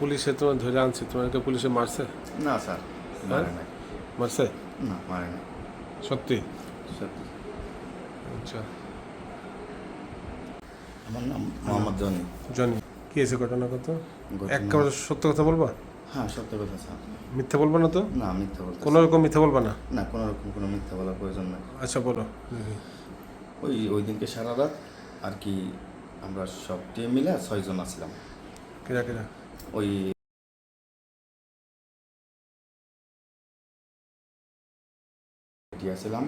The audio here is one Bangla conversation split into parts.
পুলিশে তোমার ধরে আনছে তোমাকে পুলিশে মারছে? না স্যার মারে নাই। মারছে? না মারে নাই। সত্যি? সত্যি। আচ্ছা। আমার নাম মোহাম্মদ জনি। জনি। কি হয়েছে ঘটনা কত একেবারে সত্য কথা বলবা? হ্যাঁ সত্য কথা স্যার। মিথ্যা বলবা না তো? না মিথ্যা বলতে কোনো রকম মিথ্যা বলবা না? না কোনো রকম কোনো মিথ্যা বলার প্রয়োজন নাই। আচ্ছা বলো। ওই ওই দিনকে সারা রাত আর কি আমরা সব টিম মিলে ছয়জন আসলাম। কিরা কিরা? ওই ছিলাম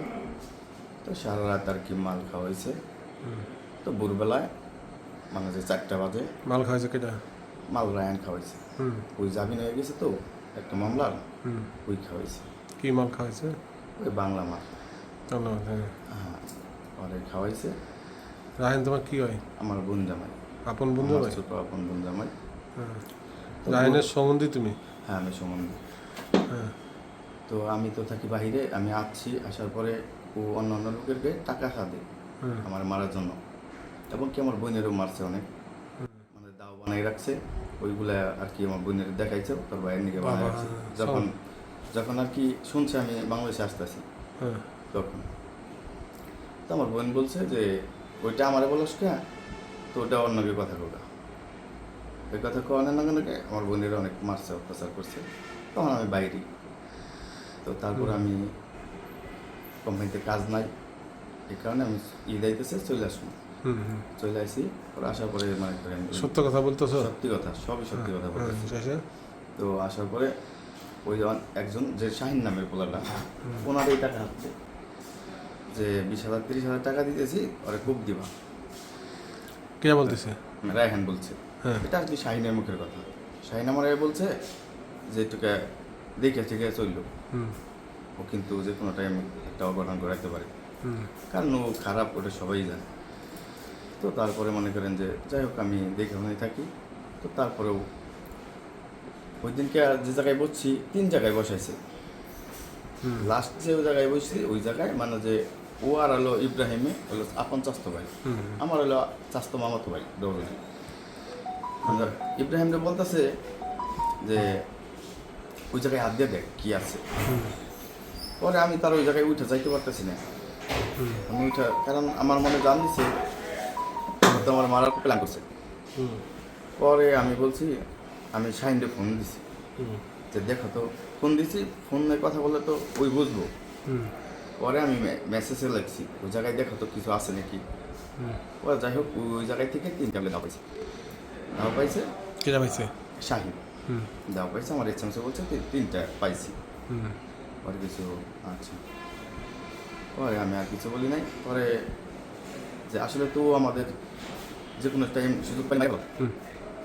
তো সারা রাত আর কি মাল খাওয়া হয়েছে। তো ভোরবেলায় মানে যে চারটা বাজে মাল খাওয়াছে কিরা মাল রায়ন খাওয়াইছে। ওই জামিন হয়ে গেছে তো একটা মামলার ওই খাওয়াইছে। কি মাল খাওয়াইছে? ওই বাংলা মাল। হ্যাঁ। হ্যাঁ ওরে খাওয়াইছে। রাহেন তোমার কি হয়? আমার বোন জামাই। আপন বন্ধু ছোট আপন বোন জামাই। হ্যাঁ। রাহেনের সম্বন্ধে তুমি? হ্যাঁ আমি সম্বন্ধ। হ্যাঁ। তো আমি তো থাকি বাইরে আমি আসছি আসার পরে ও অন্য অন্য লোকেরকে টাকা হুম। আমার মারার জন্য। এবং কি আমার বোনেরও মারছে অনেক। মানে দাও বানাই রাখছে ওইগুলা আর কি আমার বোনের দেখাইছে তোর ভাইয়ের নিকে বানাই রাখছে। যখন যখন আর কি শুনছে আমি বাংলাদেশে আসতেছি। হ্যাঁ। তখন। তো আমার বোন বলছে যে ওইটা আমারে বলস কে? তো ওটা অন্যকে কথা কোকা ওই কথা কোয়ানোর না কেন আমার বোনেরা অনেক মারছে অত্যাচার করছে। তখন আমি বাইরে। তো তারপর আমি কোম্পানিতে কাজ নাই। এই কারণে আমি ঈদ আইতেছে চলে আসুন চলে আসি ওরা আসার পরে মানে সত্য কথা বলতেছো? সত্যি কথা সবই সত্যি কথা বলতেছি। তো আসার পরে ওই একজন যে শাহিন নামের পোলাটা ওনার এই টাকা হাতে যে বিশ হাজার তিরিশ হাজার টাকা দিতেছি ওরে খুব দিবা। কে বলতেছে? রায়হান বলছে। এটা আর কি শাহিনের মুখের কথা। শাহিন আমার বলছে যে তোকে দেখে ঠিক আছে চলল ও কিন্তু যে কোনো টাইম একটা অঘটন ঘটাতে পারে। কারণ ও খারাপ ওটা সবাই জানে। তো তারপরে মনে করেন যে যাই হোক আমি দেখে মনে থাকি। তো তারপরেও ওই দিনকে আর যে জায়গায় বসছি তিন জায়গায় বসাইছে। লাস্ট যে ওই জায়গায় বসছি ওই জায়গায় মানে যে ও আর হলো ইব্রাহিমে হলো আপন চাস্ত ভাই। আমার হলো চাস্ত মামাতো ভাই দৌড়ি ইব্রাহিমরে বলতেছে যে, ওই জায়গায় হাত দিয়ে দেখ কি আছে। পরে আমি তার ওই জায়গায় উঠে যাইতে পারতেছি না। আমি উঠে, কারণ আমার মনে জান দিছে, আমার মারার প্ল্যান করছে। পরে আমি বলছি, আমি শাহিনকে ফোন দিছি। যে দেখো তো, ফোন দিছি, ফোনে কথা বললে তো ওই বুঝব। পরে আমি মেসেজে লিখছি, ওই জায়গায় দেখো তো কিছু আছে নাকি? ওরা যাই হোক, ওই- জায়গায় থেকে তিনটা দাও পাইছে। দাও পাইছে? কেটা পাইছে? শাহিন হুম। পাইছে আমার এসএমসে বলছে তিনটা পাইছি। পরে কিছু আচ্ছা। পরে আমি আর কিছু বলি নাই। পরে যে আসলে তো আমাদের যে কোনো টাইম সুযোগ পাই না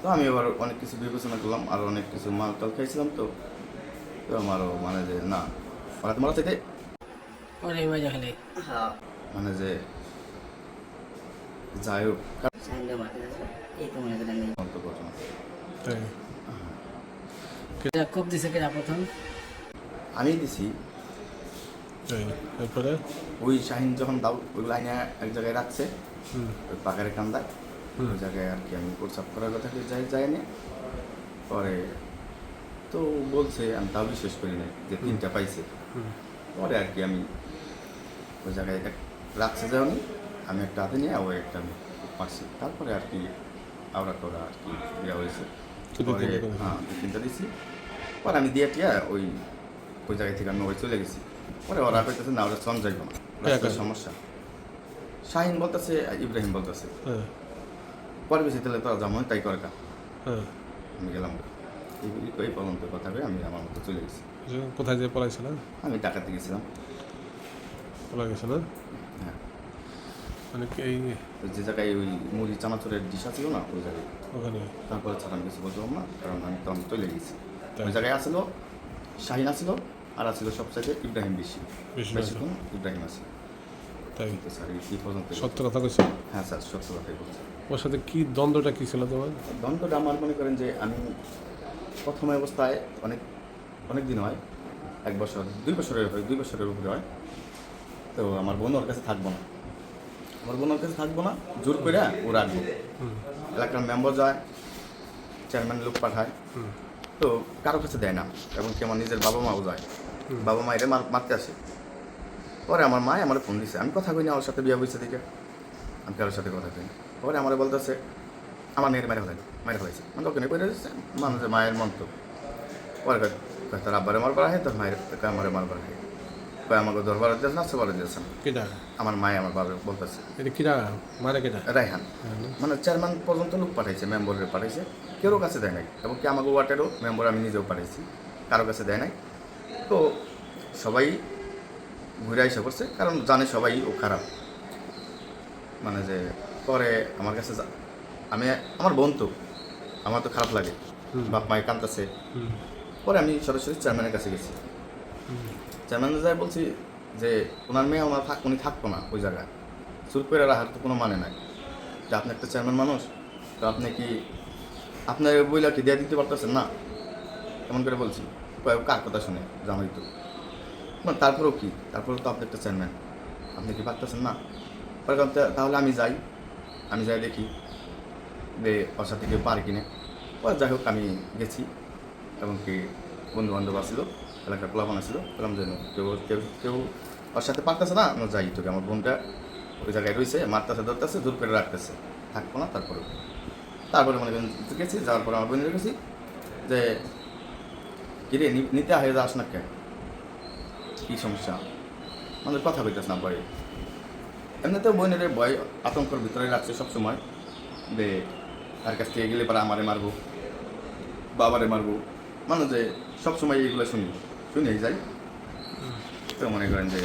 তো আমি এবার অনেক কিছু বিবেচনা করলাম আর অনেক কিছু মাল টাল খাইছিলাম তো। তো আমারও মানে যে না ওরা তোমার থেকে মানে যে যাই হোক এই তো মনে করেন এটা খুব দিছে কেটা প্রথম? আমি দিছি। এরপরে? ওই শাহিন যখন দাও ওই লাইনে এক জায়গায় রাখছে ওই পাকারের কান্দায় ওই জায়গায় আর কি আমি প্রস্রাব করার কথা কি যাই যায়নি। পরে তো বলছে আমি তাও বিশ্বাস করি নাই যে তিনটা পাইছে। পরে আর কি আমি ওই জায়গায় রাখছে যখন আমি একটা হাতে নিয়ে ওই একটা আমি পারছি। তারপরে আর কি আওড়া টোড়া আর কি দেওয়া হয়েছে। তো পরে হ্যাঁ দু তিনটা দিছি। পরে আমি দিয়ে টিয়া ওই ওই জায়গা থেকে আমি ওই চলে গেছি। পরে ওরা কইতেছে না ওরা চন যাইব না কয়? সমস্যা। শাহিন বলতেছে ইব্রাহিম বলতেছে। হ্যাঁ। পরে বেশি তাহলে তোরা যেমন তাই করে কা হ্যাঁ। আমি গেলাম। এই- পর্যন্ত কথা আমি আমার মতো চলে গেছি। কোথায় যে পলাইছে না? আমি টাকাতে গেছিলাম। পলা গেছে না? হ্যাঁ। মানে কি এই যে জায়গায় ওই মুড়ি চানাচুরের ডিশা ছিল না ওই জায়গায়। ওখানে। তারপরে ছাড়া কিছু বলতে না কারণ আমি তখন চলে গেছি। ওই জায়গায় আসলো শাহিন আসলো আর আসলো সবচাইতে ইব্রাহিম বেশি। বেশি বেশিক্ষণ ইব্রাহিম আছে। তাই। স্যার এই পর্যন্ত সত্য কথা কইছে হ্যাঁ স্যার সত্য কথাই বলছি। ওর সাথে কি দ্বন্দ্বটা কি ছিল তোমার? দ্বন্দ্বটা আমার মনে করেন যে আমি প্রথম অবস্থায় অনেক অনেক দিন হয় এক বছর দুই বছরের হয় দুই বছরের উপরে হয়। তো আমার বোন ওর কাছে থাকব না। আমার কাছে থাকব না জোর করে ও রাখব। এলাকার মেম্বার যায় চেয়ারম্যান লোক পাঠায়। তো কারও কাছে দেয় না এবং কি আমার নিজের বাবা মাও যায়। বাবা মায়ের মারতে আসে। পরে আমার মায় আমার ফোন দিছে আমি কথা কই না ওর সাথে বিয়ে হয়েছে দিকে আমি কারোর সাথে কথা কই না। পরে আমার বলতেছে আমার মেয়ের মেরে ফেলাই মেরে ফেলাইছে। মানে ওখানে করে দিচ্ছে মানুষের মায়ের মন্ত পরে তোর আব্বারে মারবার আহে তোর মায়ের কামারে আমারে মারবার আহে কয় আমাকে দরবার দিয়েছে না সবার দিয়েছেন কিটা আমার মায়ে আমার বাবা বলতেছে। এটা কিটা মারে কিটা রায়হান। মানে চেয়ারম্যান পর্যন্ত লোক পাঠাইছে মেম্বারের পাঠাইছে। কেউ কাছে দেয় নাই। এবং কি আমাকে ওয়ার্ডেরও মেম্বার আমি নিজেও পাঠাইছি কারও কাছে দেয় নাই। তো সবাই ঘুরে এসে করছে কারণ জানে সবাই ও খারাপ। মানে যে পরে আমার কাছে আমি আমার বোন তো আমার তো খারাপ লাগে। বাপ মায়ের কান্দাছে। হুম। পরে আমি সরাসরি চেয়ারম্যানের কাছে গেছি। চেয়ারম্যান যাই বলছি যে ওনার মেয়ে ওনার থাক উনি থাকতো না ওই জায়গায়। চুর করে রাখার তো কোনো মানে নাই। যে আপনি একটা চেয়ারম্যান মানুষ তো আপনি কি আপনার বইলা কি দিয়ে দিতে পারতেছেন? না। এমন করে বলছি। কার কথা শুনে? জামাই তো। মানে তারপরেও কি? তারপরেও তো আপনি একটা চেয়ারম্যান। আপনি কি পারতেছেন? না। পরে বললাম, "তা- তাহলে আমি যাই। আমি যাই দেখি যে ওর সাথে কেউ পারে কিনে। যাই হোক আমি গেছি। এবং কি বন্ধু বান্ধব আসছিল এলাকার প্লাবন আসছিল বললাম যে কেউ কেউ কেউ ওর সাথে পারতেছে না, আমরা যাই তোকে, আমার বোনটা ওই জায়গায় রয়েছে মারতেছে, ধরতেছে, দূর করে রাখতেছে, থাকব না, তারপরে। তারপরে মনে করেন গেছি, যাওয়ার পর আমার বোনের গেছি যে, কিরে নিতে হয়ে যাস না কেন? কী সমস্যা? আমাদের কথা কইতেছ না, ভয়ে। এমনিতেও বোনের ভয়, আতঙ্কর ভিতরে রাখছে সবসময় যে, তার কাছ থেকে গেলে পরে আমারে মারবো, বাবারে মারবো। মানে যে, সবসময় এইগুলো শুনি। শুনেই যাই। তো মনে করেন যে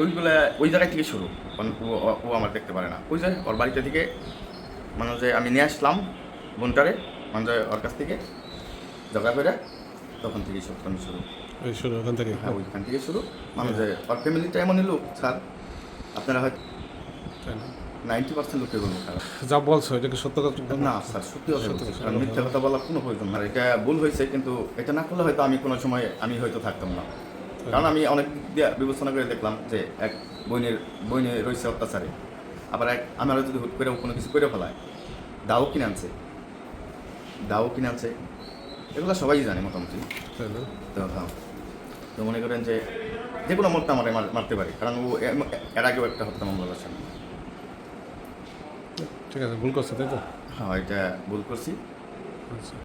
ওইগুলা ওই জায়গা থেকে শুরু। কারণ ও আমার দেখতে পারে না। ওই যে ওর বাড়িটা থেকে মানে যে আমি নিয়ে আসলাম বোনটারে মানে যে ওর কাছ থেকে জগা করে তখন থেকেই সব শুরু। ওই শুরু ওখান থেকে? হ্যাঁ ওইখান থেকে শুরু। মানে যে ওর ফ্যামিলিটা এমনই লোক স্যার। আপনারা হয়তো না? নাইনটি পার্সেন্ট লোকের বলব খারাপ। যা বলছো এটা কি সত্য কথা? না স্যার সত্যি কথা বলছি। কথা বলা। কোনো প্রয়োজন না এটা ভুল হয়েছে কিন্তু এটা না করলে হয়তো আমি কোনো সময় আমি হয়তো থাকতাম না। কারণ আমি অনেক দিয়ে বিবেচনা করে দেখলাম যে এক বইনের বইনে রয়েছে অত্যাচারে। আবার এক আমার যদি হুট করে কোনো কিছু করে ফেলায় দাও কিনে আনছে। দাও কিনে আনছে। এগুলো সবাই জানে মোটামুটি। তো হ্যাঁ। তো মনে করেন যে যে কোনো মোড়টা আমার মারতে পারে। কারণ ও এর- আগেও একটা হত্যা মামলা করছে। ঠিক আছে ভুল করছে তাই তো? হ্যাঁ এটা ভুল করছি। আচ্ছা।